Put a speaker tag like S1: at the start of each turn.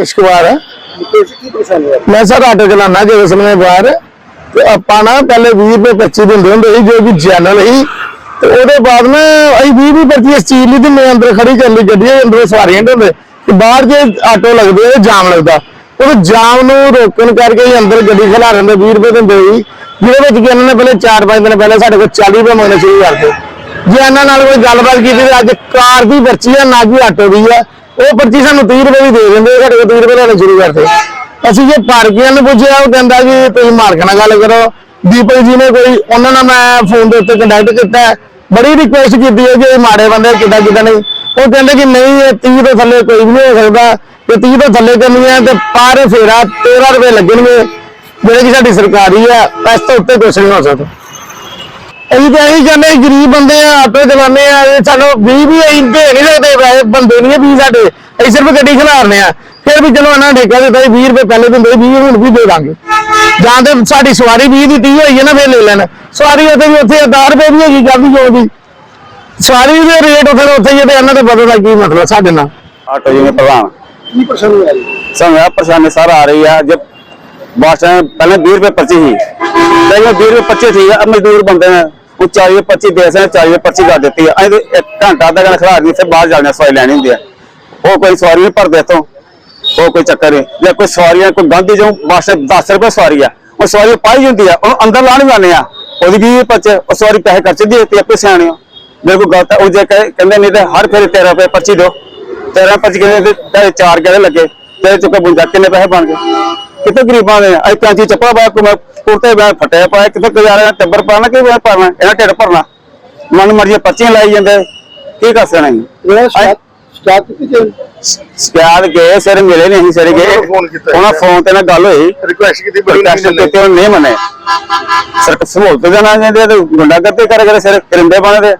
S1: ਮੁਕੇਸ਼ ਕੁਮਾਰ ਹੈ।
S2: ਮੁਕੇਸ਼ ਕੀ ਪਰੇਸ਼ਾਨੀ ਹੈ?
S1: ਮੈਂ ਸਰ ਆਟੋ ਚਲਾਉਣਾ ਜਦੋਂ ਸਮੇਂ ਬਾਹਰ। ਤੇ ਆਪਾਂ ਨਾ ਪਹਿਲੇ 20 ਰੁਪਏ 25 ਦਿੰਦੇ ਹੁੰਦੇ ਸੀ ਜੋ ਕਿ ਚੈਨਲ ਸੀ। ਤੇ ਉਹਦੇ ਬਾਅਦ ਨਾ ਅਸੀਂ 20 ਰੁਪਏ 25 ਇਸ ਚੀਜ਼ ਲਈ ਤੇ ਮੈਂ ਅੰਦਰ ਖੜੀ ਕਰ ਲਈ ਗੱਡੀ ਅੰਦਰ ਸਵਾਰੀਆਂ ਹੁੰਦੇ। ਤੇ ਬਾਹਰ ਜੇ ਆਟੋ ਲੱਗਦੇ ਜਾਮ ਲੱਗਦਾ। ਉਹ ਜਾਮ ਨੂੰ ਰੋਕਣ ਕਰਕੇ ਹੀ ਅੰਦਰ ਗੱਡੀ ਖਲਾ ਰਹੇ 20 ਰੁਪਏ ਦਿੰਦੇ ਸੀ। ਜਿਹਦੇ ਵਿੱਚ ਕਿ ਇਹਨਾਂ ਨੇ ਪਹਿਲੇ 4-5 ਦਿਨ ਪਹਿਲੇ ਸਾਡੇ ਕੋਲ 40 ਰੁਪਏ ਮੰਗਣੇ ਸ਼ੁਰੂ ਕਰਤੇ ਜੇ ਇਹਨਾਂ ਨਾਲ ਕੋਈ ਗੱਲਬਾਤ ਕੀਤੀ ਤੇ ਅੱਜ ਕਾਰ ਦੀ ਪਰਚੀ ਆ ਨਾ ਕਿ ਆਟੋ ਦੀ ਆ। ਉਹ ਪਰਚੀ ਸਾਨੂੰ 30 ਰੁਪਏ ਵੀ ਦੇ ਦਿੰਦੇ, ਸਾਡੇ ਕੋਲ 30 ਰੁਪਏ ਲੈਣੇ ਸ਼ੁਰੂ ਕਰਦੇ ਅਸੀਂ ਜੇ ਪਾਰਕੀਆਂ ਨੂੰ ਪੁੱਛਿਆ, ਉਹ ਕਹਿੰਦਾ ਕਿ ਤੁਸੀਂ ਮਾਲਕ ਨਾਲ ਗੱਲ ਕਰੋ। ਦੀਪਕ ਜੀ ਨੇ ਕੋਈ, ਉਹਨਾਂ ਨਾਲ ਮੈਂ ਫੋਨ ਦੇ ਉੱਤੇ ਕੰਟੈਕਟ ਕੀਤਾ। ਬੜੀ ਰਿਕੁਐਸਟ ਕੀਤੀ ਹੈ ਕਿ ਮਾੜੇ ਬੰਦੇ ਕਿੱਦਾਂ ਕਿੱਦਾਂ ਨਹੀਂ। ਉਹ ਕਹਿੰਦੇ ਕਿ ਨਹੀਂ, ਇਹ 30 ਤੋਂ ਥੱਲੇ ਕੋਈ ਵੀ ਨਹੀਂ ਹੋ ਸਕਦਾ। ਤੇ 30 ਤੋਂ ਥੱਲੇ ਕਰਨੀ ਹੈ ਤੇ ਪਰ ਫੇਰਾ 13 ਰੁਪਏ ਲੱਗਣਗੇ। ਜਿਹੜੇ ਕਿ ਸਾਡੀ ਸਰਕਾਰੀ ਹੈ ਇਸ ਤੋਂ ਉੱਤੇ ਕੁਛ ਨਹੀਂ ਹੋ ਸਕਦਾ। ਅਸੀਂ ਤਾਂ ਇਹੀ ਕਹਿੰਦੇ, ਗਰੀਬ ਬੰਦੇ ਆ ਆਟੋ ਚਲਾਉਂਦੇ ਆ ਸਾਨੂੰ 20 ਵੀ ਅਸੀਂ ਨਹੀਂ ਬੰਦੇ ਨਹੀਂ ਵੀ ਸਾਡੇ ਅਸੀਂ ਸਿਰਫ ਗੱਡੀ ਖਿਲਾਰਨੇ ਆ। ਫਿਰ ਵੀ ਚਲੋ ਇਹਨਾਂ ਨੇ ਕਹਿ ਦਿੱਤਾ 20 ਰੁਪਏ ਪਹਿਲੇ ਦਿੰਦੇ 20 ਹੁਣ ਵੀ ਦੇ ਦਾਂਗੇ। ਜਾਂ ਤੇ ਸਾਡੀ ਸਵਾਰੀ 20 ਦੀ 30 ਹੋਈ ਹੈ ਨਾ ਫਿਰ ਲੈ ਲੈਣ। ਸਵਾਰੀ ਉੱਥੇ ਵੀ ਉੱਥੇ 10 ਰੁਪਏ ਦੀ ਹੈਗੀ ਜਾਂਦੀ ਜੋ ਵੀ। ਸਵਾਰੀ ਦੇ ਰੇਟ ਉੱਥੇ ਉੱਥੇ ਜਿਹੜੇ ਇਹਨਾਂ ਦਾ ਬਦਲਦਾ ਕੀ ਮਤਲਬ ਸਾਡੇ ਨਾਲ।
S3: ਆਟੋ ਜੀ ਨੇ ਪ੍ਰਧਾਨ।
S2: ਕੀ ਪਰੇਸ਼ਾਨੀ ਆ ਰਹੀ?
S3: ਸਾਨੂੰ ਆ ਪਰੇਸ਼ਾਨੀ ਸਾਰਾ ਆ ਰਹੀ ਆ ਜਬ ਬਾਦਸ਼ਾਹ ਪਹਿਲਾਂ 20 ਰੁਪਏ ਪਰਚੀ ਸੀ लेकिन बीस रुपये पच्चीस थी अब मजदूर बनते हैं ਉਹ 40 25 ਦੇ ਸੇ 40 25 ਕਰ ਦਿੱਤੀ ਹੈ ਤੇ ਇੱਕ ਘੰਟਾ ਅੱਧਾ ਘੰਟਾ ਖੜਾ ਨਹੀਂ ਇੱਥੇ ਬਾਹਰ ਜਾਣਾ ਸਵਾਰੀ ਲੈਣੀ ਹੁੰਦੀ ਆ। ਉਹ ਕੋਈ ਸਵਾਰੀ ਨਹੀਂ ਭਰਦੇ ਇੱਥੋਂ। ਉਹ ਕੋਈ ਚੱਕਰ ਨਹੀਂ। ਜਾਂ ਕੋਈ ਸਵਾਰੀਆਂ ਕੋਈ ਗਾਂਧੀ ਜੋਂ ਵਾਸਤੇ 10 ਰੁਪਏ ਸਵਾਰੀ ਆ। ਉਹ ਸਵਾਰੀ ਪਾਈ ਜਾਂਦੀ ਆ, ਉਹਨੂੰ ਅੰਦਰ ਲਾਣ ਜਾਂਦੇ ਆ। ਉਹਦੀ ਵੀ ਪੱਚੇ ਉਹ ਸਵਾਰੀ ਪੈਸੇ ਖਰਚ ਦੀ ਤੇ ਕੋਈ ਸਿਆਣੇ ਮੇਰੇ ਕੋਲ ਗਲਤ ਉਹ ਜੇ ਕਹਿੰਦੇ ਨਹੀਂ ਤੇ ਹਰ ਫੇਰੇ 13 ਰੁਪਏ 25 ਦੋ 13 25 ਕਹਿੰਦੇ ਤੇ 4 ਕਹਿੰਦੇ ਲੱਗੇ? ਤੇਰੇ ਚੁੱਕੇ ਬੁੰਜਾ ਕਿੰਨੇ ਪੈਸੇ ਬਣ ਗਏ? ਕਿਤੇ ਗਰੀਬਾਂ ਦੇ ਅੱਜ ਕਾਂਚੀ ਚੱਪਾ ਬਾ ਕੋ ਮੈਂ ਕੁਰਤੇ ਬਾ ਫਟਿਆ ਪਾਇਆ ਕਿਤੇ ਗੁਜ਼ਾਰਾ ਟੱਬਰ ਪਾਣਾ ਕਿ ਮੈਂ ਪਾਣਾ? ਇਹਨਾਂ ਢਿੱਡ ਭਰਨਾ। ਮਨ ਮਰਜ਼ੀ ਪਰਚੀਆਂ ਲਾਈ ਜਾਂਦੇ। ਕੀ ਕਰ ਸਕਣਾ ਜੀ
S2: ਸ਼ਿਕਾਇਤ ਕੀਤੀ
S3: ਗਏ ਸਿਰ ਮਿਲੇ ਨਹੀਂ ਅਸੀਂ ਸਿਰ ਗਏ। ਉਹਨਾਂ ਫੋਨ ਤੇ ਨਾਲ ਗੱਲ ਹੋਈ।
S2: ਰਿਕੁਐਸਟ ਕੀਤੀ
S3: ਰਿਕਵੈਸਟ ਕੀਤੀ ਉਹ ਨਹੀਂ ਮੰਨੇ। ਸਰਕ ਸਹੂਲਤ ਦੇਣਾ ਜਾਂਦੇ ਤੇ ਗੁੰਡਾ ਕਰਦੇ ਕਰ ਕਰ ਸਿਰ ਕਰਿੰਦੇ ਬਣਦੇ